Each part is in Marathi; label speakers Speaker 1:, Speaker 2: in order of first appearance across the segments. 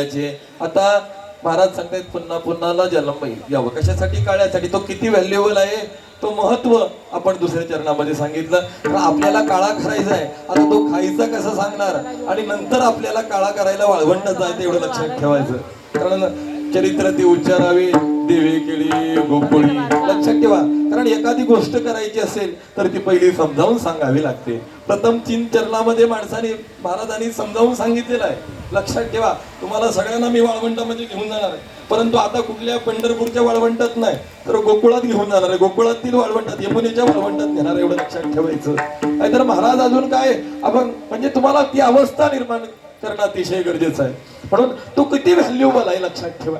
Speaker 1: काळ्याचे. आता महाराज सांगतायत पुन्हा पुन्हा जन्म यावं कशासाठी काळ्यासाठी तो किती व्हॅल्युएबल आहे तो महत्त्व आपण दुसऱ्या चरणामध्ये सांगितलं. तर आपल्याला काळा करायचा आहे. आता तो खायचा कसं सांगणार? आणि नंतर आपल्याला काळा करायला वाळवंट आहे एवढं लक्षात ठेवायचं. कारण चरित्र ती उच्चारावी देवे केळी गोकुळी. लक्षात ठेवा. कारण एखादी गोष्ट करायची असेल तर ती पहिली समजावून सांगावी लागते. प्रथम तीन चरणामध्ये माणसाने महाराजांनी समजावून सांगितलेलं आहे. लक्षात ठेवा. तुम्हाला सगळ्यांना मी वाळवंटामध्ये घेऊन जाणार आहे. परंतु आता कुठल्या पंढरपूरच्या वाळवंटात नाही तर गोकुळात घेऊन जाणार आहे. गोकुळातील वाळवंटात यमुनेच्या वाळवंटात घेणार आहे, एवढं लक्षात ठेवायचं. नाहीतर महाराज अजून काय आपण म्हणजे तुम्हाला ती अवस्था निर्माण करणं अतिशय गरजेचं आहे. म्हणून तो किती व्हॅल्युबल आहे लक्षात ठेवा.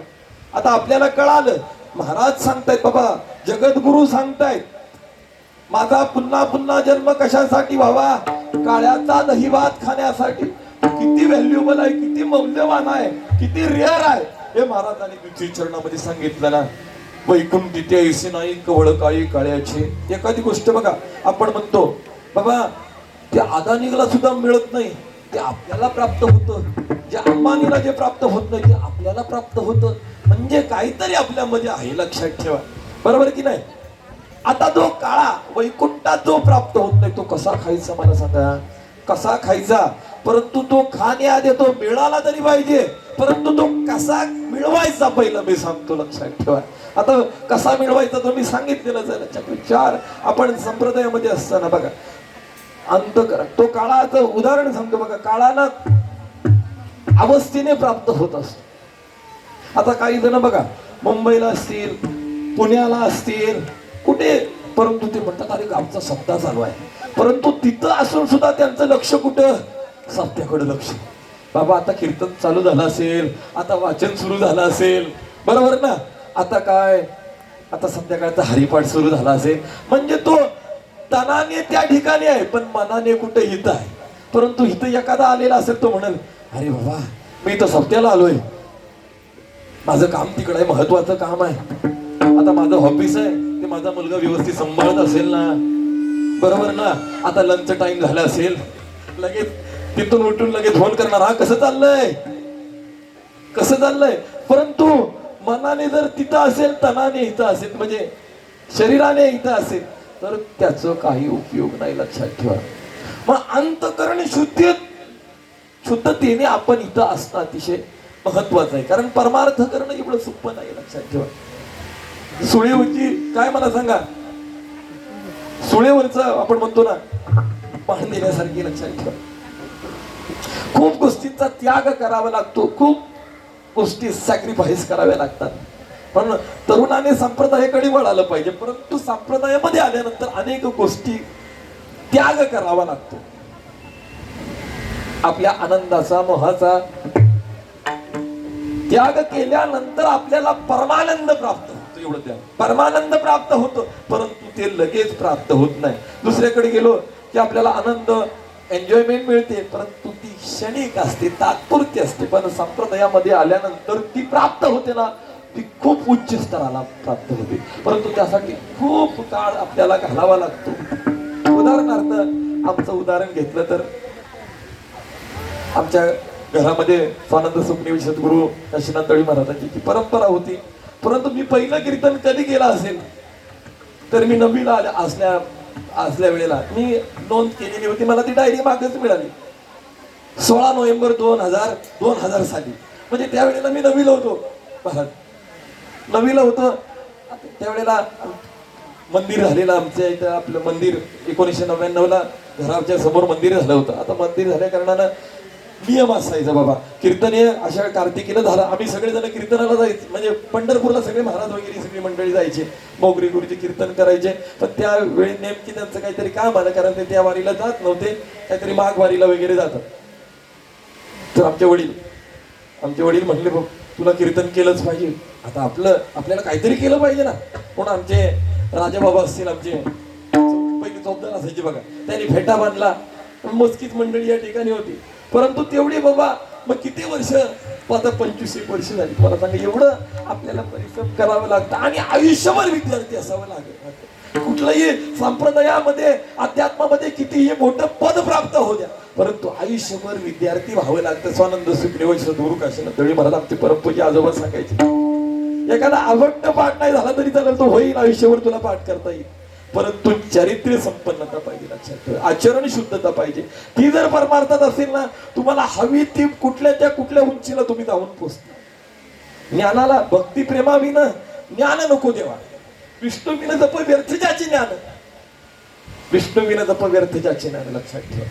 Speaker 1: आता आपल्याला कळालं. महाराज सांगतायत बाबा जगद्गुरु सांगतायत माझा पुन्हा पुन्हा जन्म कशासाठी व्हावा? काळ्याचा दही भात खाण्यासाठी. किती व्हॅल्युबल आहे किती मौल्यवान आहे किती रेअर आहे. हे महाराजांनी द्वितीय चरणामध्ये सांगितलं ना. वैकुंठ तिथे ऐसे नाही कवळ काळी काळ्याचे. एखादी गोष्ट बघा आपण म्हणतो बाबा ते अदानीला सुद्धा मिळत नाही. ते आपल्याला प्राप्त होतं. जे अंबानीला जे प्राप्त होत नाही ते आपल्याला प्राप्त होतं. म्हणजे काहीतरी आपल्यामध्ये आहे लक्षात ठेवा. बरोबर की नाही? आता जो काळा वैकुंठात जो प्राप्त होत नाही तो कसा खायचा मला सांगा? कसा खायचा? परंतु तो खाण्याआधी तो मिळाला तरी पाहिजे. परंतु तो कसा मिळवायचा पहिला मी सांगतो लक्षात ठेवा. आता कसा मिळवायचा तो मी सांगितलेलं आहे. चार आपण संप्रदायामध्ये असताना बघा. अंतकरण तो काळाचं उदाहरण सांगतो बघा. काळाला अवस्थेने प्राप्त होत असतो. आता काही जण बघा मुंबईला असतील पुण्याला असतील कुठे? परंतु ते म्हणतात अरे गावचा सप्ताह चालू आहे. परंतु तिथं असून सुद्धा त्यांचं लक्ष कुठं? सप्त्याकडे लक्ष. बाबा आता कीर्तन चालू झालं असेल आता वाचन सुरू झालं असेल. बरोबर ना? आता काय? आता संध्याकाळचा हरिपाठ सुरू झाला असेल. म्हणजे तो तनाने त्या ठिकाणी आहे पण मनाने कुठे हित आहे? परंतु इथं एखादा आलेला असेल तो म्हणेल अरे बाबा मी इथं सप्त्याला आलोय. माझं काम तिकडे आहे महत्वाचं काम आहे. आता माझं ऑफिस आहे ते माझा मुलगा व्यवस्थित सांभाळत असेल ना? बरोबर ना? आता लंच टाइम झाला असेल. लगेच तिथून उठून लगेच फोन करणार हा कसं चाललंय? कसं चाललंय? परंतु मनाने जर तिथं असेल तनाने इथं असेल म्हणजे शरीराने इथं असेल तर त्याचं काही उपयोग नाही लक्षात ठेवा. मग अंतकरण शुद्ध शुद्धतेने आपण इथं असणं अतिशय महत्वाचं आहे. कारण परमार्थ करणं एवढं सोपं नाही लक्षात ठेवा. सुळेवरची काय मला सांगा? सुळेवरच आपण म्हणतो ना पाहण देण्यासारखी लक्षात ठेवा. खूप गोष्टींचा त्याग करावा लागतो. खूप गोष्टी सॅक्रिफाईस कराव्या लागतात. पण तरुणाने संप्रदायाकडे वळालं पाहिजे. परंतु संप्रदायामध्ये आल्यानंतर अनेक गोष्टी त्याग करावा लागतो. आपल्या आनंदाचा मोहाचा त्याग केल्यानंतर आपल्याला परमानंद प्राप्त होतो. एवढं त्याग. परमानंद प्राप्त होतो. परंतु ते लगेच प्राप्त होत नाही. दुसऱ्याकडे गेलो की आपल्याला आनंद एन्जॉयमेंट मिळते. परंतु ती क्षणिक असते तात्पुरती असते. पण संप्रदायामध्ये आल्यानंतर ती प्राप्त होते ना ती खूप उच्च स्तराला प्राप्त होते. परंतु त्यासाठी खूप काळ आपल्याला घालावा लागतो. उदाहरणार्थ आमचं उदाहरण घेतलं तर आमच्या घरामध्ये स्वानंद सुखदेव सद्गुरू काशीनाथ तळी महाराजांची ती परंपरा होती. परंतु मी पहिलं कीर्तन कधी गेला असेल? तर मी नववीला आल्या असल्या असल्या वेळेला मी नोंद केलेली होती. मला ती डायरी मागच मिळाली. सोळा नोव्हेंबर दोन हजार दोन हजार साली. म्हणजे त्यावेळेला मी नवीला होतो. महाराज नवीला होतो. त्यावेळेला मंदिर झालेलं आमच्या इथं आपलं मंदिर एकोणीसशे नव्याण्णवला घराच्या समोर मंदिर झालं होतं. आता मंदिर झाल्या कारणानं नियम असायचा बाबा. कीर्तन हे अशा कार्तिकीला झालं आम्ही सगळेजण कीर्तनाला जायचं म्हणजे पंढरपूरला सगळे महाराज वगैरे सगळी मंडळी जायचे. मोगरी गुरुचे कीर्तन करायचे. पण त्यावेळी नेमकी त्यांचं काहीतरी काम आलं कारण ते त्या वारीला जात नव्हते. काहीतरी माघ वारीला वगैरे जातात. तर आमचे वडील आमचे वडील म्हणले बघ तुला कीर्तन केलंच पाहिजे. आता आपलं आपल्याला काहीतरी केलं पाहिजे ना. पण आमचे राजाबाबा असतील आमचे पहिली चौकदार असायचे बघा. त्यांनी फेटा बांधला. मोजकीच मंडळी या ठिकाणी होती. परंतु तेवढी बाबा मग किती वर्ष? आता पंचवीस एक वर्ष झाली. मला सांगा एवढं आपल्याला परिश्रम करावं लागतं आणि आयुष्यभर विद्यार्थी असावं लागत. कुठलंही संप्रदायामध्ये अध्यात्मामध्ये कितीही मोठं पद प्राप्त होऊ द्या परंतु आयुष्यभर विद्यार्थी व्हावं लागतं. स्वानंद सुखदेव सद्गुरु काशीनाथ तळी मला आमचे परमपूजी आजोबा सांगायचे एखादा आवडतं पाठ नाही झाला तरी चालेल तो होईल आयुष्यभर तुला पाठ करता येईल. परंतु चारित्र्य संपन्नता पाहिजे लक्षात ठेवा. आचरण शुद्धता पाहिजे. ती जर परमार्थात असेल ना तुम्हाला हवी ती कुठल्या त्या कुठल्या उंचीला तुम्ही जाऊन पोचता. ज्ञानाला भक्ती प्रेमाविन ज्ञान नको देवा. विष्णुविन जप व्यर्थ ज्याचे ज्ञान. विष्णुविन जप व्यर्थ ज्याचे ज्ञान लक्षात ठेवा.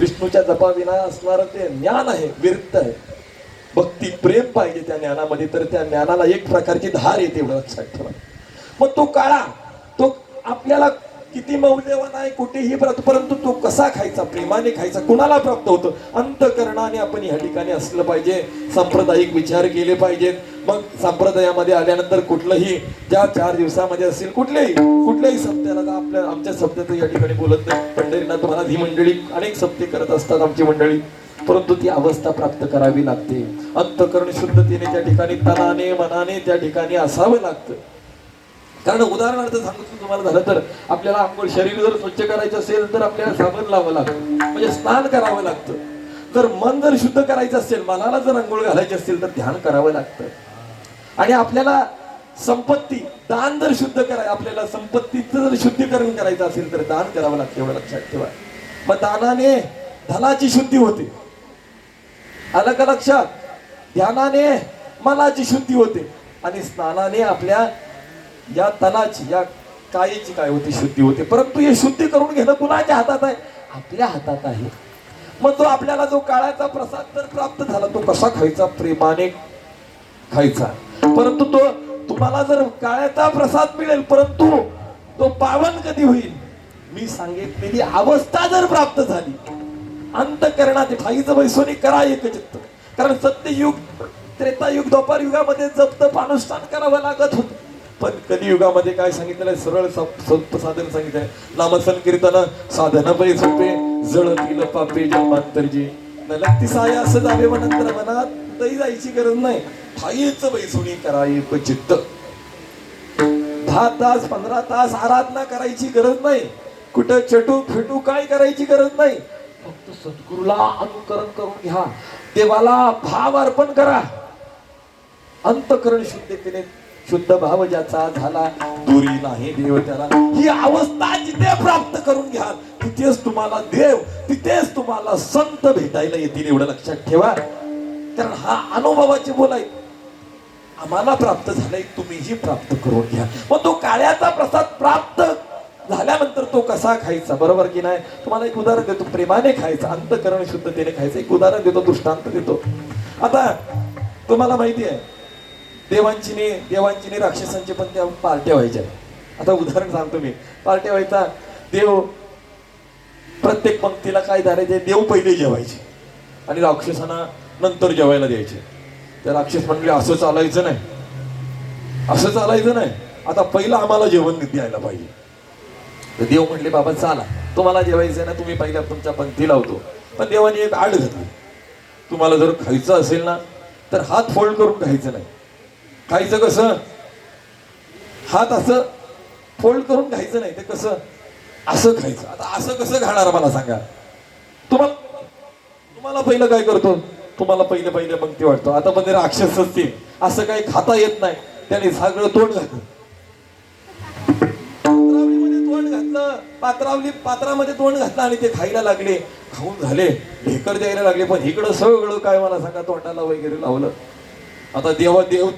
Speaker 1: विष्णूच्या जपाविना असणारं ते ज्ञान आहे व्यर्थ आहे. भक्ती प्रेम पाहिजे त्या ज्ञानामध्ये तर त्या ज्ञानाला एक प्रकारची धार येते एवढं लक्षात ठेवा. मग तो काळा तो आपल्याला किती मौल्यवान आहे कुठेही प्राप्त परंतु तो कसा खायचा प्रेमाने खायचा कुणाला प्राप्त होतो? अंतकरणाने आपण या ठिकाणी असलं पाहिजे. सांप्रदायिक विचार केले पाहिजेत. मग संप्रदायामध्ये आल्यानंतर कुठलंही ज्या चार दिवसामध्ये असेल कुठल्याही कुठल्याही सप्त्याला आपल्या आमच्या सप्त्यात या ठिकाणी बोलत नाही. पंढरीनाथ महाराज ही मंडळी अनेक सप्ते करत असतात आमची मंडळी. परंतु ती अवस्था प्राप्त करावी लागते. अंतकरण शुद्धतेने त्या ठिकाणी तनाने मनाने त्या ठिकाणी असावं लागतं. कारण उदाहरणार्थ सांगतो तुम्हाला झालं तर आपल्याला आंघोळ शरीर जर स्वच्छ करायचं असेल तर आपल्याला साबण लावावं लागतं. म्हणजे स्नान करावं लागतं. जर मन जर शुद्ध करायचं असेल मनाला जर आंघोळ घालायची असेल तर ध्यान करावं लागतं. आणि आपल्याला संपत्ती दान जर शुद्ध कराय आपल्याला संपत्तीचं जर शुद्धीकरण करायचं असेल तर दान करावं लागतं एवढं लक्षात ठेवा. मग दानाने धनाची शुद्धी होते. आलं का लक्षात? ध्यानाने मनाची शुद्धी होते. आणि स्नानाने आपल्या या तनाची या कायेची काय होती शुद्धी होते. परंतु हे शुद्धी करून घेणं कुणाच्या हातात आहे? आपल्या हातात आहे. मग तो आपल्याला जो काळाचा प्रसाद जर प्राप्त झाला तो कसा खायचा? प्रेमाने खायचा. परंतु तो तुम्हाला जर काळ्याचा प्रसाद मिळेल परंतु तो पावन कधी होईल? मी सांगितलेली अवस्था जर प्राप्त झाली अंतकरणात ठाईचं वैसोनी करा एक चित्त कारण सत्ययुग त्रेतायुग द्वापार युगामध्ये जप्त अनुष्ठान करावं लागत होतं. पण कलियुगामध्ये काय सांगितलंय सरळ सप- साधन सांगितलंय. नामसंकीर्तन साधन पै सोपे. जळतील पापे जन्मांतरजी. नलक्ती साय असं जावे व नंतर मनात. तरी जायची गरज नाही. ठाईच बैसुणी करा एक चित्त. दहा तास पंधरा तास आराधना करायची गरज नाही. कुठं चटू फिटू काय करायची गरज नाही. फक्त सद्गुरूला अनुकरण करून घ्या. देवाला भाव अर्पण करा. अंतकरण शुद्धतेने शुद्ध भाव ज्याचा झाला दुरी नाही देव त्याला. ही अवस्था जिथे प्राप्त करून घ्या तिथेच तुम्हाला देव तिथेच तुम्हाला संत भेटायला येतील एवढं लक्षात ठेवा. कारण हा अनुभवाचे बोलाय आम्हाला प्राप्त झालंय तुम्हीही प्राप्त करून घ्या. मग तो काळ्याचा प्रसाद प्राप्त झाल्यानंतर तो कसा खायचा? बरोबर की नाही? तुम्हाला एक उदाहरण देतो. प्रेमाने खायचा अंतकरण शुद्धतेने खायचं. एक उदाहरण देतो दृष्टांत देतो. आता तुम्हाला माहिती आहे देवांची देवांचीने देवांचीने राक्षसांचे पण त्या पार्ट्या व्हायच्या. आता उदाहरण सांगतो मी. पार्ट्या व्हायचा देव प्रत्येक पंक्तीला काय धरायचे? देव पहिले जेवायचे. आणि राक्षसांना नंतर जेवायला द्यायचे. त्या राक्षस म्हणले असं चालायचं नाही. असं चालायचं नाही. आता पहिलं आम्हाला जेवण द्यायला पाहिजे. तर देव म्हटले बाबा चाला. तुम्हाला जेवायचं ना तुम्ही पहिल्या तुमच्या पंक्ती लावतो. पण देवाने एक आड घातली. तुम्हाला जर खायचं असेल ना तर हात फोल्ड करून खायचं नाही. खायचं कसं? हात असं फोल्ड करून खायचं नाही ते कसं? असं खायचं. आता असं कसं खाणार मला सांगा? तुम्हाला तुम्हाला पहिलं काय करतो? तुम्हाला पहिले पहिले पंक्ती वाटतो. आता पण ते राक्षस असतील. असं काही खाता येत नाही. त्याने सगळं तोंड घातलं. पात्रावलीमध्ये तोंड घातलं. पात्रावली पात्रामध्ये तोंड घातलं आणि ते खायला लागले. खाऊन झाले. ढेकर द्यायला लागले. पण इकडं सगळं काय मला सांगा? तोंडाला वगैरे लावलं. आता देवा देव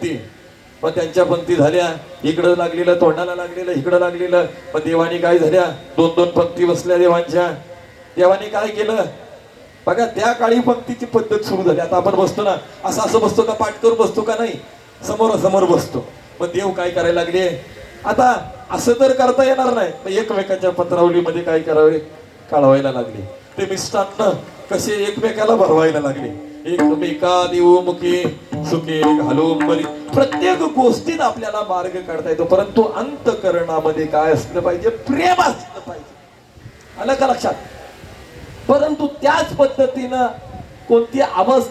Speaker 1: मग त्यांच्या पंक्ती झाल्या. इकडं लागलेलं तोंडाला लागलेलं इकडं लागलेलं. मग देवानी काय झाल्या? दोन दोन पंक्ती बसल्या देवांच्या. देवाने काय केलं? बघा त्या काळी पंक्तीची पद्धत सुरू झाली. आता आपण बसतो ना असं असं बसतो का? पाठ करून बसतो का? नाही. समोरासमोर बसतो. मग देव काय करायला लागले? आता असं तर करता येणार नाही. मग एकमेकाच्या पत्रावलीमध्ये काय करावे? काढवायला लागले. ते मिष्टान्न कसे एकमेकाला भरवायला लागले? एकमेका देवमुखी सुखे घालो मरी प्रत्येक गोष्टीत आपल्याला मार्ग काढता येतो. परंतु अंतकरणामध्ये काय असलं पाहिजे? प्रेम असलं पाहिजे. आलं का लक्षात? परंतु त्याच पद्धतीनं कोणती अवस्था